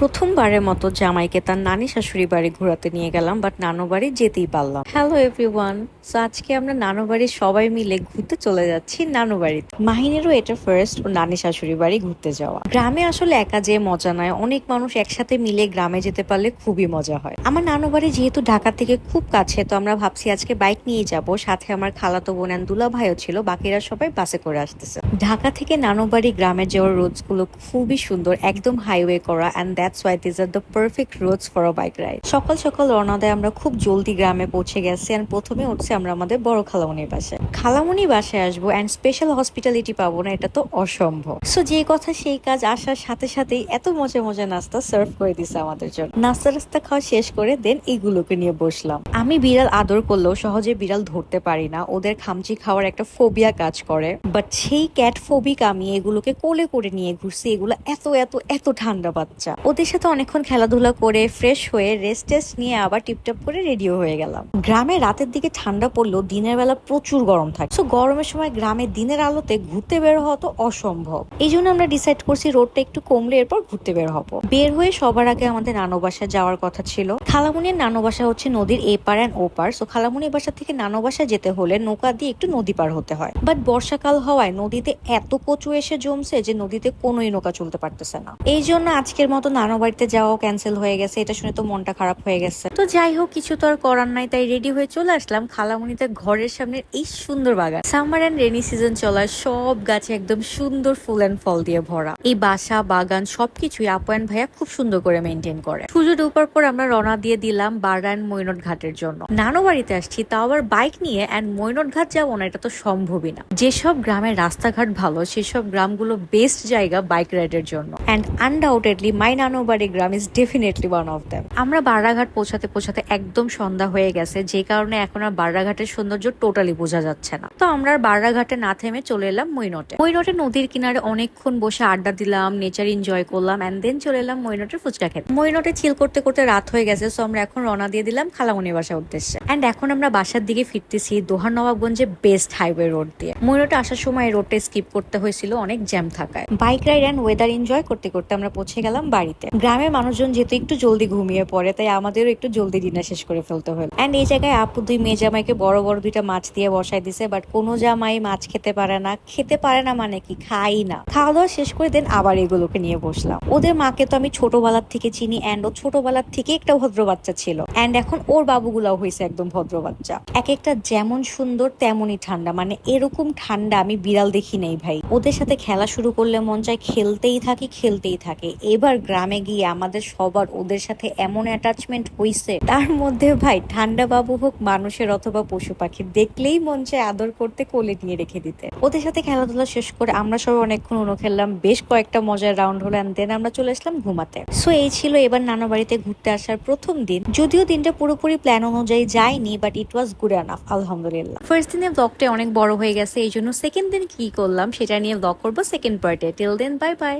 প্রথমবারের মতো জামাইকে তার নানি শাশুড়ি বাড়ি ঘোরাতে নিয়ে গেলাম বাট নানু বাড়ি যেতেই পারলাম। হ্যালো এভরিওয়ান সো আজকে আমরা নানু বাড়ির সবাই মিলে ঘুরতে চলে যাচ্ছি নানু বাড়িতে। মাহিনেরও এটা ফার্স্ট ও নানি শাশুড়ি বাড়ি ঘুরতে যাওয়া। গ্রামে আসলে একা যেয়ে মজা নয়, অনেক মানুষ একসাথে মিলে গ্রামে যেতে পারলে খুবই মজা হয়। আমার নানু বাড়ি যেহেতু ঢাকা থেকে খুব কাছে, তো আমরা ভাবছি আজকে বাইক নিয়ে যাব, সাথে আমার খালাতো বোন দুলা ভাইও ছিল, বাকিরা সবাই বাসে করে আসতেছে। ঢাকা থেকে নানু বাড়ি গ্রামে যাওয়ার রোডসগুলো খুবই সুন্দর, একদম হাইওয়ে করা and that's why this are the perfect roads for a bike ride. সকাল সকাল রওনা দেয় আমরা খুব জলদি গ্রামে পৌঁছে গেছি অ্যান্ড প্রথমে উঠছি আমরা আমাদের বড় খালামনির বাসায়। খালামনি বাসায় আসব অ্যান্ড স্পেশাল হসপিটালিটি পাবো না, এটা তো অসম্ভব। সো যে কথা সেই কাজ আসার সাথে সাথেই এত মজা মজা নাস্তা সার্ভ করে দিছে আমাদের জন্য। নাস্তা রাস্তা খাওয়া শেষ করে দেন এইগুলোকে নিয়ে বসলাম। আমি বিড়াল আদর করলেও সহজে বিড়াল ধরতে পারি না, ওদের খামচি খাওয়ার একটা ফোবিয়া কাজ করে। বাট সেই ক্যাট ফোবিক আমি এগুলোকে কোলে করে নিয়ে ঘুরছি, এগুলো এত এত এত ঠান্ডা বাচ্চা। ওদের সাথে অনেকক্ষণ খেলাধুলা করে ফ্রেশ হয়ে রেস্ট টেস্ট নিয়ে আবার টিপটাপ করে রেডিও হয়ে গেলাম। গ্রামে রাতের দিকে ঠান্ডা পড়লেও দিনের বেলা প্রচুর গরম থাকে। সো গরমের সময় গ্রামে দিনের আলোতে ঘুরতে বের হওয়া তো অসম্ভব। এই জন্য আমরা ডিসাইড করছি রোডটা একটু কমলে এরপর ঘুরতে বের হব। বের হয়ে সবার আগে আমাদের নানু বাসায় যাওয়ার কথা ছিল। খালামুনির নানু বাসা হচ্ছে নদীর এপার অ্যান্ড ওপার। সো খালামুনির বাসা থেকে নানু বাসা যেতে হলে নৌকা দিয়ে একটু নদী পার হতে হয়। বাট বর্ষাকাল হওয়ায় নদীতে এত কচু এসে জমছে যে নদীতে কোনোই নৌকা চলতে পারতেছে না। এই জন্য আজকের মতো নানু বাড়িতে যাওয়াও ক্যান্সেল হয়ে গেছে, এটা শুনে তো মনটা খারাপ হয়ে গেছে। তো যাই হোক, কিছু তো আর করার নাই, তাই রেডি হয়ে চলে আসলাম খালামুনিতে ঘরের সামনে এই সুন্দর বাগান। সামার অ্যান্ড রেনি সিজন চলায় সব গাছে একদম সুন্দর ফুল অ্যান্ড ফল দিয়ে ভরা। এই বাসা, বাগান, সবকিছুই আপু অ্যান্ড ভাইয়া খুব সুন্দর করে মেনটেন করে। সূর্য ডুবার পর আমরা রওনা দিয়ে দিলাম বাররা অ্যান্ড মৈনট ঘাটের জন্য। নানু বাড়িতে আসছি, তাও আবার বাইক নিয়ে অ্যান্ড মৈনট ঘাট যাব না, এটা তো সম্ভবই না। যেসব গ্রামের রাস্তাঘাট ভালো, সেসব গ্রামগুলো বেস্ট জায়গা বাইক রাইডের জন্য। অ্যান্ড আনডাউটেডলি মাই নানু বাড়ি গ্রাম is definitely one of them আমরা বারাঘাট পৌঁছাতে পৌঁছাতে একদম সন্ধ্যা হয়ে গেছে, যে কারণে এখন আর বাররাঘাটের সৌন্দর্য টোটালি বোঝা যাচ্ছে না। তো আমরা আর বাররাঘাটে না থেমে চলে এলাম মৈনটে। মৈনটে নদীর কিনারে অনেকক্ষণ বসে আড্ডা দিলাম নেচার এনজয় করলাম অ্যান্ড দেন চলে এলাম মৈনটের ফুচকা খেতে। মৈনটে চিল করতে করতে রাত হয়ে গেছে সো আমরা এখন রওনা দিয়ে দিলাম খালামনি বাসার উদ্দেশ্যে। অ্যান্ড এখন আমরা বাসার দিকে ফিরতেছি দোহার নবাবগঞ্জে বেস্ট হাইওয়ে রোড দিয়ে। মৈনটে আসার সময় রোডটা স্কিপ করতে হয়েছিল অনেক জ্যাম থাকায়। Bike ride and weather enjoy করতে করতে আমরা পৌঁছে গেলাম বাড়িতে। গ্রামের মানুষজন যেহেতু একটু জলদি ঘুমিয়ে পড়ে, তাই আমাদেরও একটু জলদি ডিনার শেষ করে ফেলতে হলো অ্যান্ড এই জায়গায় আপু দুই মেয়ে জামাইকে বড় বড় দুইটা মাছ দিয়ে বসাই দিছে বাট কোনো জামাই মাছ খেতে পারে না। খেতে পারে না মানে কি? খাই না। খাওয়া দাওয়া শেষ করে দেন আবার এগুলোকে নিয়ে বসলাম। ওদের মাকে তো আমি ছোটবেলার থেকে চিনি অ্যান্ড ও ছোটবেলার থেকে একটা ভদ্র বাচ্চা ছিল। অ্যান্ড এখন ওর বাবুগুলাও হয়েছে একদম ভদ্র বাচ্চা। এক একটা যেমন সুন্দর, তেমনই ঠান্ডা। মানে এরকম ঠান্ডা আমি বিড়াল দেখি নেই ভাই। ওদের সাথে খেলা শুরু করলে মন চায় খেলতেই থাকি, খেলতেই থাকে। এবার গ্রামে গিয়ে আমাদের সবার ওদের সাথে এমন অ্যাটাচমেন্ট হইছে। তার মধ্যে ভাই ঠান্ডা বাবু হোক, মানুষের অথবা পশু পাখি, দেখলেই মন চায় আদর করতে কোলে নিয়ে রেখে দিতে। ওদের সাথে খেলাধুলা শেষ করে আমরা সবাই অনেকক্ষণ উনো খেললাম, বেশ কয়েকটা মজার রাউন্ড হলো অ্যান্ড দেন আমরা চলে আসলাম ঘুমাতে। সো এই ছিল এবার নানা বাড়িতে ঘুরতে আসার প্রথম দিন। যদিও দিনটা পুরোপুরি প্ল্যান অনুযায়ী যায়নি বাট ইট ওয়াজ গুড আনাফ আলহামদুলিল্লাহ। ফার্স্ট দিনে ব্লগটা অনেক বড় হয়ে গেছে এই জন্য সেকেন্ড দিন কি করলাম, সেটা নিয়ে ব্লগ করব সেকেন্ড পার্টে টিল দেন বাই বাই